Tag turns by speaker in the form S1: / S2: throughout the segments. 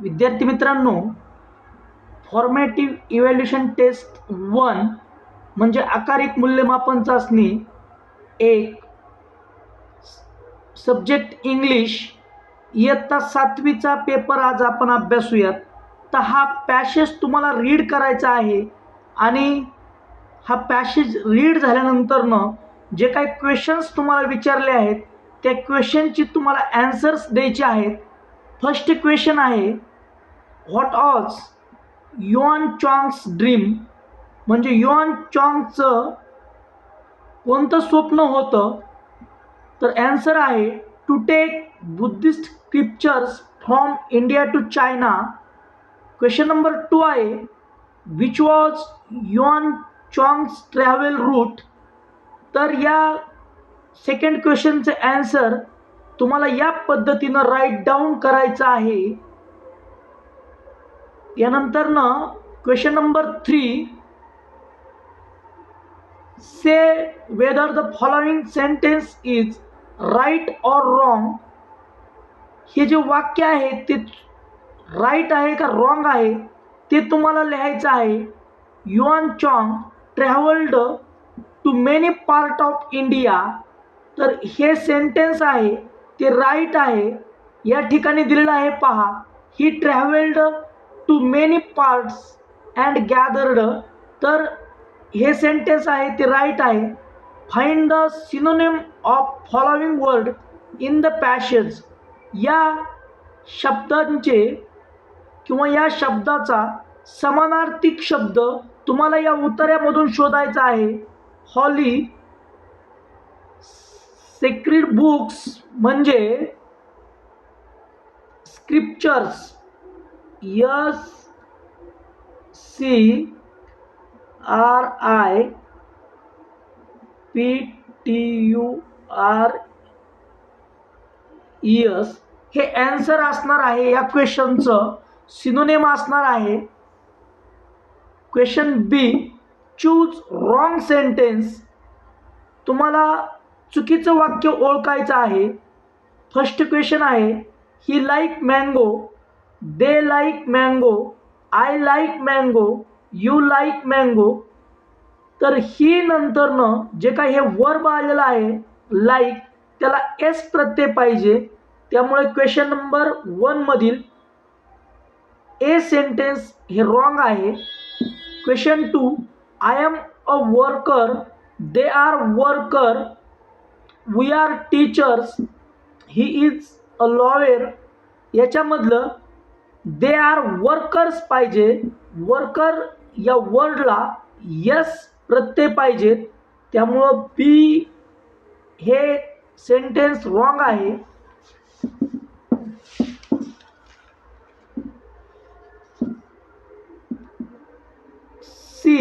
S1: विद्यार्थी मित्रांनो फॉर्मॅटिव्ह evaluation taste one म्हणजे आकारिक मूल्यमापन चाचणी एक. सब्जेक्ट इंग्लिश इयत्ता सातवीचा पेपर आज आपण अभ्यासूयात तर हा पॅसेज तुम्हाला रीड करायचा आहे आणि हा पॅसेज रीड झाल्यानंतरनं जे काही क्वेश्चन्स तुम्हाला विचारले आहेत त्या क्वेश्चनची तुम्हाला ॲन्सर्स द्यायचे आहेत. फर्स्ट क्वेश्चन आहे what was Yuan Chwang's dream म्हणजे युआन चॉंगचं कोणतं स्वप्न होतं? तर ॲन्सर आहे to take Buddhist scriptures from India to China question number two आहे which was Yuan Chwang's travel route तर या सेकंड क्वेश्चनचं ॲन्सर तुम्हाला या पद्धतीनं राईट डाऊन करायचं आहे. यानंतरनं question number three say whether the following sentence is right or wrong हे जे वाक्य आहे ते राईट आहे का रॉंग आहे ते तुम्हाला लिहायचं आहे. Yuan Chwang travelled to many part of India तर हे सेंटेन्स आहे ते राईट आहे. या ठिकाणी दिलेलं आहे पहा. He travelled to many parts and gathered तर हे सेंटेन्स आहे ते राईट आहे. Find the synonym of following word in the passage या शब्दांचे किंवा या शब्दाचा समानार्थिक शब्द तुम्हाला या उतार्यामधून शोधायचा आहे. हॉली सेक्रेट बुक्स म्हणजे scriptures S C R I P T U R S. हे ॲन्सर असणार आहे या क्वेश्चनचं सिनोनेम असणार आहे. Question B choose wrong sentence तुम्हाला चुकीचं वाक्य ओळखायचं आहे. फर्स्ट क्वेश्चन आहे he like mango they like mango I like mango you like mango तर ही नंतरनं जे काही हे वर्ब आलेलं आहे लाईक त्याला एस प्रत्यय पाहिजे. त्यामुळे क्वेश्चन नंबर वनमधील ए सेंटेन्स हे रॉंग आहे. Question two I am a worker they are worker we are teachers he is a lawyer याच्यामधलं they are workers पाहिजे. वर्कर या वर्डला यस प्रत्यय पाहिजेत त्यामुळं बी हे सेंटेन्स रॉंग आहे. C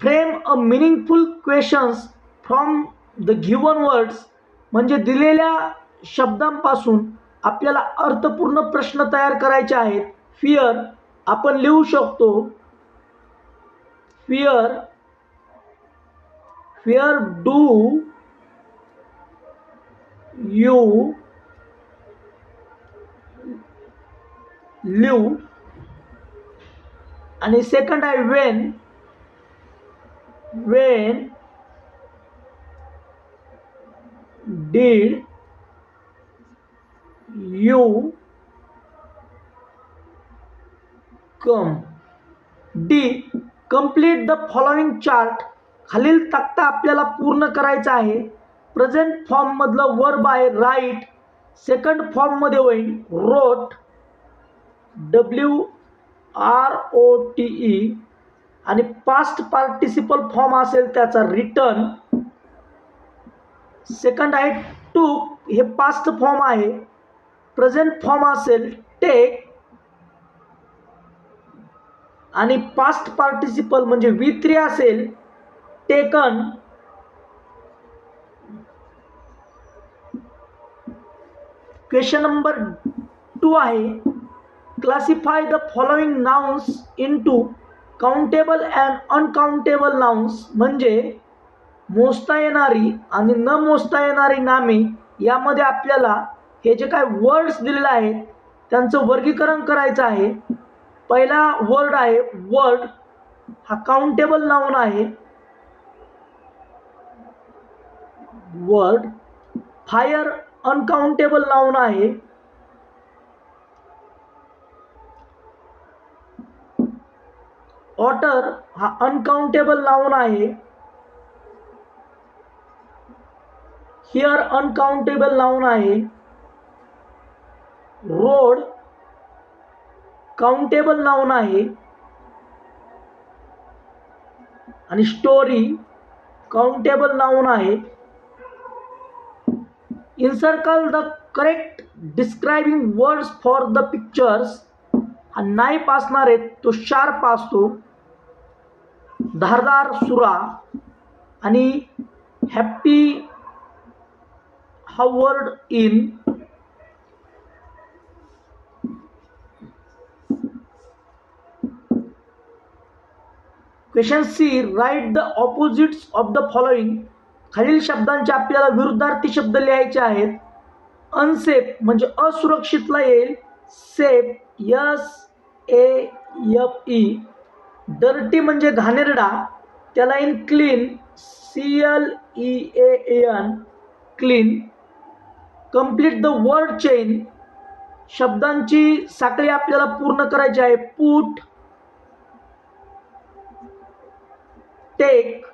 S1: frame a meaningful questions from the given words म्हणजे दिलेल्या शब्दांपासून आपल्याला अर्थपूर्ण प्रश्न तयार करायचे आहेत. फिअर आपण लिहू शकतो. Where where do you live आणि सेकंड आहे when when did you come D complete the following chart खालील तक्ता आपल्याला पूर्ण करायचा आहे. प्रेझेंट फॉर्ममधलं वर्ब आहे राईट सेकंड फॉर्ममध्ये होईल wrote W R O T E आणि पास्ट पार्टिसिपल फॉर्म असेल त्याचा रिटर्न सेकंड आहे टू हे पास्ट फॉर्म आहे. प्रेझेंट म्हणजे फॉर्म असेल टेक आणि पास्ट पार्टिसिपल म्हणजे वी थ्री असेल टेकन क्वेश्चन नंबर टू आहे. Classify the following nouns into countable and uncountable nouns म्हणजे मोजता येणारी आणि न मोजता येणारी नामे यामध्ये आपल्याला हे जे काय वर्ड्स दिलेले आहेत त्यांचं वर्गीकरण करायचं आहे. पहिला वर्ड आहे वर्ड हा काउंटेबल नाऊन आहे. वर्ड फायर अनकाउंटेबल नाऊन आहे. ऑटर हा अनकाउंटेबल नाऊन आहे. हिअर अनकाउंटेबल नाऊन आहे. रोड काउंटेबल नाऊन आहे आणि स्टोरी काउंटेबल नाऊन आहे encircle the correct describing words for the pictures हा नाही पासणार आहे तो शार्प असतो. धारदार सुरा आणि हॅप्पी हा word in question C write the opposites of the following खालील शब्दांचे आपल्याला विरुद्धार्थी शब्द लिहायचे आहेत. अनसेफ म्हणजे असुरक्षितला येईल. Safe S A F E dirty म्हणजे घाणेरडा. त्याला येईल clean C L E A N clean complete the word chain शब्दांची साखळी आपल्याला पूर्ण करायची आहे. पूट टेक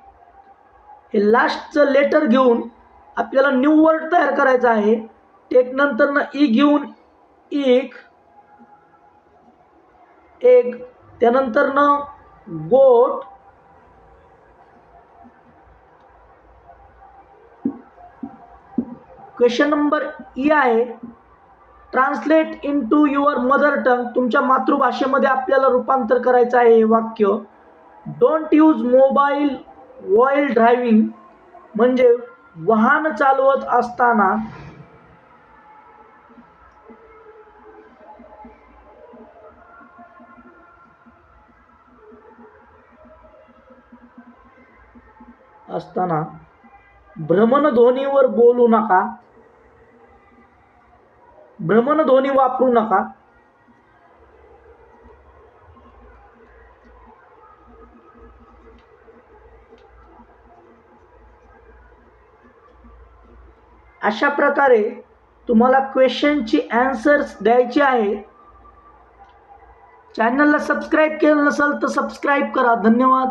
S1: हे लास्टचं लेटर घेऊन आपल्याला न्यू वर्ड तयार करायचं आहे. टेक नंतर ना ई e घेऊन एक एक त्यानंतर ना गोट क्वेश्चन नंबर ई आहे. Translate into your mother tongue तुमच्या मातृभाषेमध्ये आपल्याला रूपांतर करायचं आहे हे वाक्य. Don't use mobile while driving म्हणजे वाहन चालवत असताना असताना भ्रमणध्वनीवर बोलू नका. भ्रमणध्वनी वापरू नका. अशा प्रकारे तुम्हाला क्वेश्चनची ॲन्सर्स द्यायची आहे. चॅनलला सबस्क्राईब केलं नसेल तर सबस्क्राईब करा. धन्यवाद.